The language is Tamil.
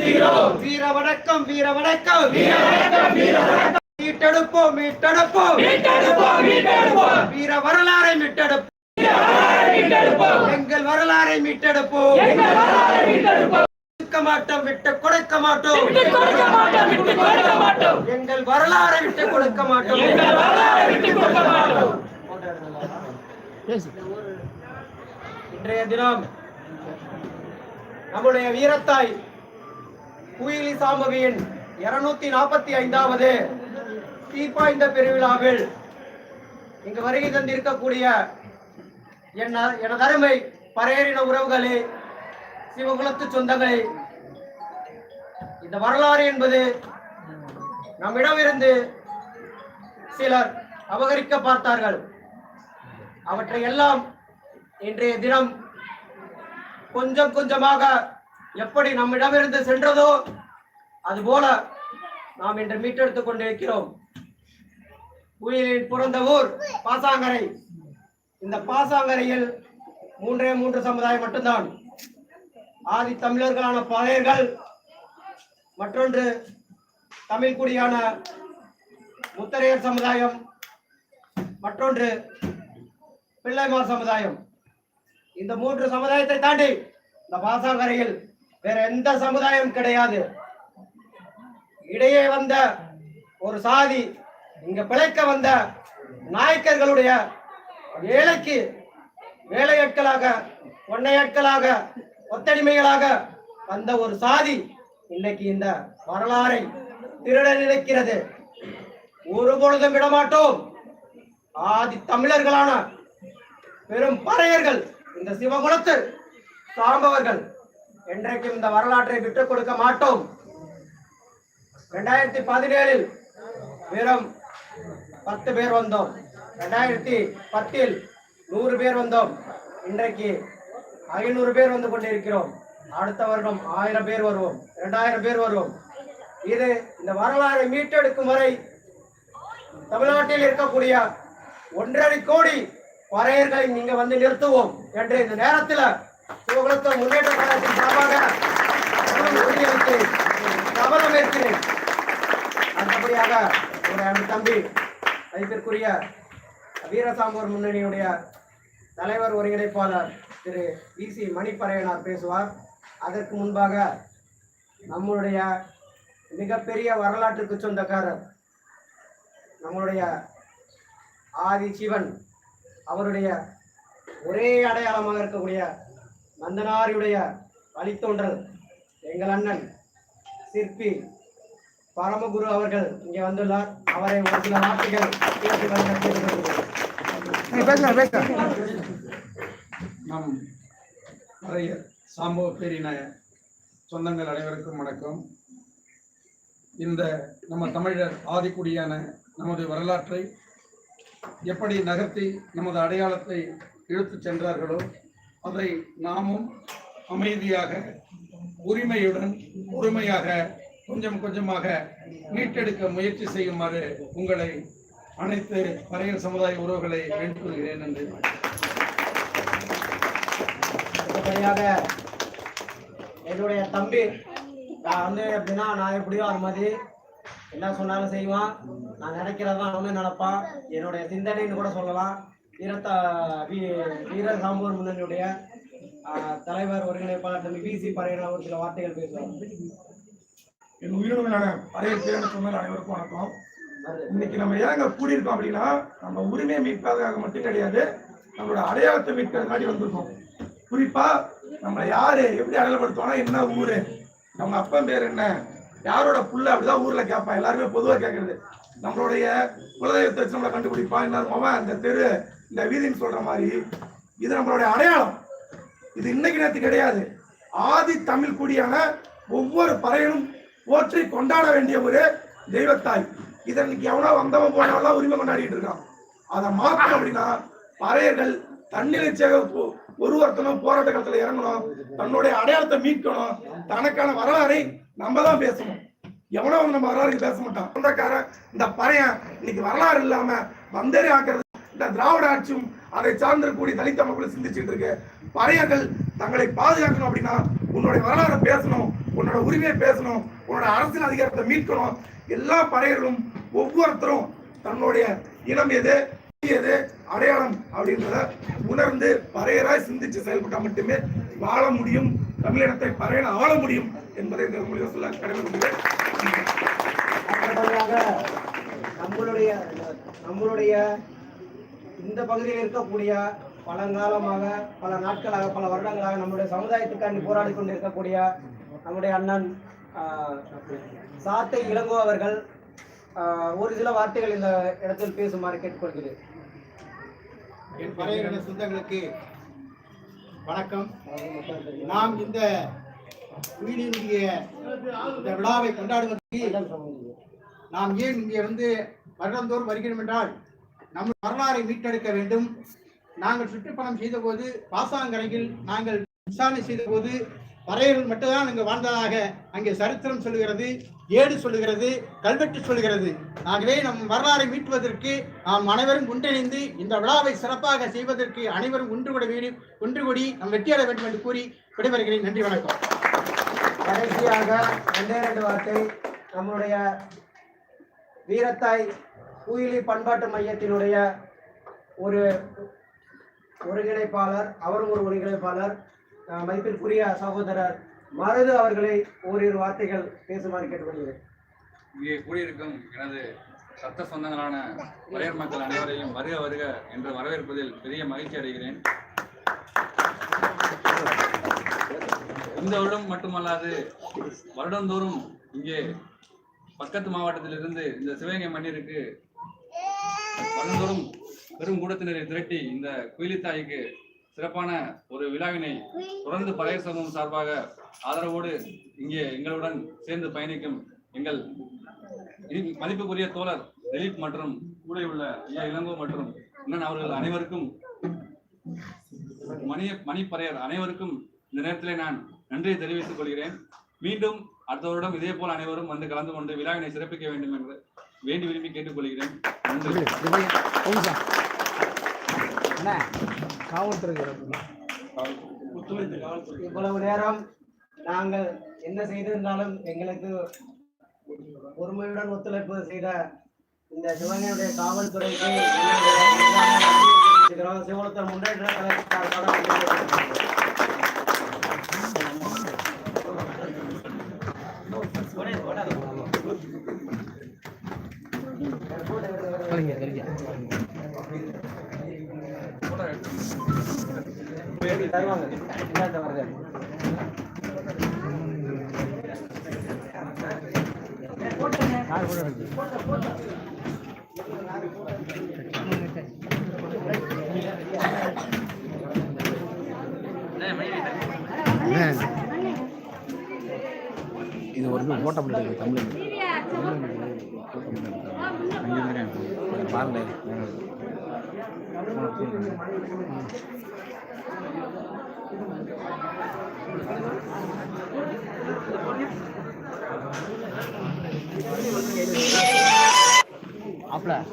நடத்துகிறோம் வீர வணக்கம் வீர வணக்கம் வீர வணக்கம் வீர வணக்கம் மீட்டெடுப்போம் மீட்டெடுப்போம். மீட்டெடுப்போம் மீட்டெடுப்போம். வீர வரலாறை மீட்டெடுப்போம் மீட்டெடுப்போம். எங்கள் வரலாறை மீட்டெடுப்போம். எங்கள் வரலாறை மீட்டெடுப்போம். கொடுக்க மாட்டோம் விட்டு கொடுக்க மாட்டோம் விட்டு கொடுக்க மாட்டோம் விட்டு கொடுக்க மாட்டோம் எங்கள் வரலாறை விட்டு கொடுக்க மாட்டோம் எங்கள் வரலாறை விட்டு கொடுக்க மாட்டோம் இன்றைய தினம் நம்முடைய வீரத்தாய் குயிலி சாம்பவியின் இருநூத்தி நாற்பத்தி ஐந்தாவது தீப்பாய்ந்த பெருவிழாவில் இங்கு வருகை தந்திருக்கக்கூடிய என் எனது அருமை பரையறின உறவுகளே சிவகுலத்து சொந்தங்களே இந்த வரலாறு என்பது நம்மிடமிருந்து சிலர் அபகரிக்க பார்த்தார்கள். அவற்றை எல்லாம் இன்றைய தினம் கொஞ்சம் கொஞ்சமாக எப்படி நம்மிடமிருந்து சென்றதோ அதுபோல நாம் இன்று மீட்டெடுத்துக் கொண்டிருக்கிறோம். குயிலின் பிறந்த ஊர் பாசாங்கரை. இந்த பாசாங்கரையில் மூன்றே மூன்று சமுதாயம் மட்டும்தான். ஆதி தமிழர்களான பழையர்கள் மற்றொன்று தமிழ் குடியான முத்தரையர் சமுதாயம் மற்றொன்று பிள்ளைமார் சமுதாயம். இந்த மூன்று சமுதாயத்தை தாண்டி இந்த பாசாங்கரையில் வேற எந்த சமுதாயம் கிடையாது. இடையே வந்த ஒரு சாதி இங்க பிழைக்க வந்த நாயக்கர்களுடைய வேலைக்கு வேலையாட்களாக ஒன்னையாட்களாக ஒத்தடிமைகளாக வந்த ஒரு சாதி இன்னைக்கு இந்த வரலாறை திருட நினைக்கிறது. ஒரு பொழுதும் விடமாட்டோம். ஆதி தமிழர்களான பெரும் பறையர்கள் இந்த சிவகுலத்து சாம்பவர்கள் என்றைக்கும் இந்த வரலாற்றை விட்டுக் கொடுக்க மாட்டோம். ரெண்டாயிரத்தி பதினேழில் வெறும் பத்து பேர் வந்தோம். ரெண்டாயிரத்தி பத்தில் நூறு பேர் வந்தோம். இன்றைக்கு ஐநூறு பேர் வந்து கொண்டிருக்கிறோம். அடுத்த வருடம் ஆயிரம் பேர் வருவோம். இரண்டாயிரம் பேர் வருவோம். இது இந்த வரலாறை மீட்டெடுக்கும் வரை தமிழ்நாட்டில் இருக்கக்கூடிய ஒன்றரை கோடி வரையர்களை நீங்க வந்து நிறுத்துவோம். என்று இந்த நேரத்தில் சிவகுலத்த முன்னேற்ற கழகத்தின் சார்பாக நானும் ஏற்கிறேன் அடுத்தபடியாக ஒரு அன்பு தம்பி மதிப்பிற்குரிய வீரசாம்பூர் முன்னணியுடைய தலைவர் ஒருங்கிணைப்பாளர் திரு விசி மணிப்பறையனார் பேசுவார். அதற்கு முன்பாக நம்மளுடைய மிகப்பெரிய வரலாற்றுக்கு சொந்தக்காரர் நம்மளுடைய ஆதி சிவன் அவருடைய ஒரே அடையாளமாக இருக்கக்கூடிய நந்தனாரியுடைய வழித்தோன்றல் எங்கள் அண்ணன் சிற்பி பரமகுரு அவர்கள் இங்கே வந்துள்ளார். அவரை ஒரு சில வார்த்தைகள். நம் நிறைய சம்பவ பேரின சொந்தங்கள் அனைவருக்கும் வணக்கம். இந்த நம்ம தமிழர் ஆதிக்குடியான நமது வரலாற்றை எப்படி நகர்த்தி நமது அடையாளத்தை இழுத்துச் சென்றார்களோ அதை நாமும் அமைதியாக உரிமையுடன் பொறுமையாக கொஞ்சம் கொஞ்சமாக மீட்டெடுக்க முயற்சி செய்யுமாறு உங்களை அனைத்து பறையர் சமுதாய உறவுகளை வேண்டிக் கொள்கிறேன் நன்றி. என்னுடைய தம்பி நான் வந்து எப்படின்னா நான் எப்படியோ அது மாதிரி என்ன சொன்னாலும் செய்வான். நான் நினைக்கிறதான் வந்து நினைப்பான். என்னுடைய சிந்தனைன்னு கூட சொல்லலாம். வீரத்த வீ வீர சாம்பூர் முன்னணியுடைய தலைவர் ஒருங்கிணைப்பாளர் தம்பி பிசி பறையன ஒரு சில வார்த்தைகள் பேசுவார். என் உயிரினங்களான பழைய பேரன் அனைவருக்கும் வணக்கம். இன்னைக்கு நம்ம ஏங்க கூடியிருக்கோம் அப்படின்னா நம்ம உரிமையை மீட்பதற்காக மட்டும் கிடையாது நம்மளோட அடையாளத்தை மீட்கிறதுக்காண்டி வந்திருக்கோம். குறிப்பா நம்மளை யாரு எப்படி அடையாளப்படுத்துவானா என்ன ஊரு நம்ம அப்பன் பேர் என்ன யாரோட புள்ள அப்படிதான் ஊர்ல கேட்பான். எல்லாருமே பொதுவா கேட்கறது. நம்மளுடைய குலதெய்வத்தை வச்சு நம்மளை கண்டுபிடிப்பான். எல்லாரும் அவன் இந்த தெரு இந்த வீதின்னு சொல்ற மாதிரி இது நம்மளுடைய அடையாளம். இது இன்னைக்கு நேரத்து கிடையாது. ஆதி தமிழ் குடியான ஒவ்வொரு பறையனும் போற்றி கொண்டாட வேண்டிய ஒரு தெய்வத்தாய். இதை இன்னைக்கு எவனோ வந்தவன் போனவெல்லாம் உரிமை கொண்டாடிட்டு இருக்கான். அதை மாற்றணும் அப்படின்னா பறையர்கள் தன்னிலைச்சியாக ஒ- ஒரு ஒருத்தனும் போராட்ட காலத்துல இறங்கணும். தன்னுடைய அடையாளத்தை மீட்கணும். தனக்கான வரலாறை நம்ம தான் பேசணும். எவனோ நம்ம வரலாறு பேச மாட்டான். சொந்தக்காரன் இந்த பறையன் இன்னைக்கு வரலாறு இல்லாம வந்தேறி ஆக்குறது இந்த திராவிட ஆட்சியும் அதை சார்ந்திருக்கக்கூடிய தலித்த மக்களும் சிந்திச்சுட்டு இருக்கு. பறையர்கள் தங்களை பாதுகாக்கணும் அப்படின்னா உன்னுடைய வரலாறை பேசணும் உன்னோட உரிமையை பேசணும் உன்னோட அரசியல் அதிகாரத்தை மீட்கணும். எல்லா பறையர்களும் ஒவ்வொருத்தரும் தன்னுடைய இனம் எது எது அடையாளம் அப்படின்றத உணர்ந்து பறையராய் சிந்திச்சு செயல்பட்டால் மட்டுமே வாழ முடியும் தமிழினத்தை பறையன ஆள முடியும் என்பதை இந்த மொழியை சொல்ல கடமைப்படுகிறேன் நம்மளுடைய நம்மளுடைய இந்த பகுதியில் இருக்கக்கூடிய பழங்காலமாக பல நாட்களாக பல வருடங்களாக நம்முடைய சமுதாயத்துக்காண்டி போராடி கொண்டிருக்கக்கூடிய நம்முடைய அண்ணன் சாத்தை இளங்கோ அவர்கள் ஒரு சில வார்த்தைகள் இந்த இடத்தில் பேசுமாறு கேட்டுக்கொள்கிறேன். என் பழைய சொந்தங்களுக்கு வணக்கம். நாம் இந்த உயிரினுடைய இந்த விழாவை கொண்டாடுவதற்கு நாம் ஏன் இங்கே வந்து வருடந்தோறும் வருகிறோம் என்றால் நம் வரலாறை மீட்டெடுக்க வேண்டும். நாங்கள் சுற்றுப்பயணம் செய்தபோது பாசாங்கரையில் நாங்கள் விசாரணை செய்தபோது பறையர்கள் மட்டும்தான் அங்கு வாழ்ந்ததாக அங்கே சரித்திரம் சொல்லுகிறது ஏடு சொல்லுகிறது கல்வெட்டு சொல்லுகிறது. ஆகவே நம் வரலாறை மீட்டுவதற்கு நாம் அனைவரும் ஒன்றிணைந்து இந்த விழாவை சிறப்பாக செய்வதற்கு அனைவரும் ஒன்று கூட வீடு ஒன்று கூடி நாம் வெற்றியாட வேண்டும் என்று கூறி விடைபெறுகிறேன். நன்றி வணக்கம். கடைசியாக ரெண்டே ரெண்டு வார்த்தை. நம்முடைய வீரத்தாய் குயிலி பண்பாட்டு மையத்தினுடைய ஒரு ஒருங்கிணைப்பாளர் அவரும் ஒரு ஒருங்கிணைப்பாளர் மதிப்பிற்குரிய சகோதரர் மருது அவர்களை ஓரிரு வார்த்தைகள் பேசுமாறு கேட்டுக்கொள்கிறேன். இங்கே கூடியிருக்கும் எனது சத்த சொந்தங்களான வரையர் மக்கள் அனைவரையும் வருக வருக என்று வரவேற்பதில் பெரிய மகிழ்ச்சி அடைகிறேன். இந்த வருடம் மட்டுமல்லாது வருடந்தோறும் இங்கே பக்கத்து மாவட்டத்திலிருந்து இந்த சிவகங்கை மண்ணிற்கு பலந்தோறும் பெரும் கூட்டத்தினரை திரட்டி இந்த குயிலித்தாய்க்கு சிறப்பான ஒரு விழாவினை தொடர்ந்து பழைய சமூகம் சார்பாக ஆதரவோடு இங்கே எங்களுடன் சேர்ந்து பயணிக்கும் எங்கள் மதிப்புக்குரிய தோழர் திலீப் மற்றும் கூட உள்ள ஐயா இளங்கோ மற்றும் அண்ணன் அவர்கள் அனைவருக்கும் மணி மணிப்பறையர் அனைவருக்கும் இந்த நேரத்திலே நான் நன்றியை தெரிவித்துக் கொள்கிறேன். மீண்டும் அடுத்த வருடம் இதே போல் அனைவரும் வந்து கலந்து கொண்டு விழாவினை சிறப்பிக்க வேண்டும் என்று வேண்டி விரும்பி கேட்டுக்கொள்கிறேன். நன்றி. இவ்வளவு நேரம் நாங்கள் என்ன செய்திருந்தாலும் எங்களுக்கு பொறுமையுடன் ஒத்துழைப்பு செய்த இந்த சிவகங்கையுடைய காவல்துறைக்கு சிவகுலத்தர் முன்னேற்ற இது ஒரு போட்டோ முடியாது தமிழ். பாருங்க. Bulan.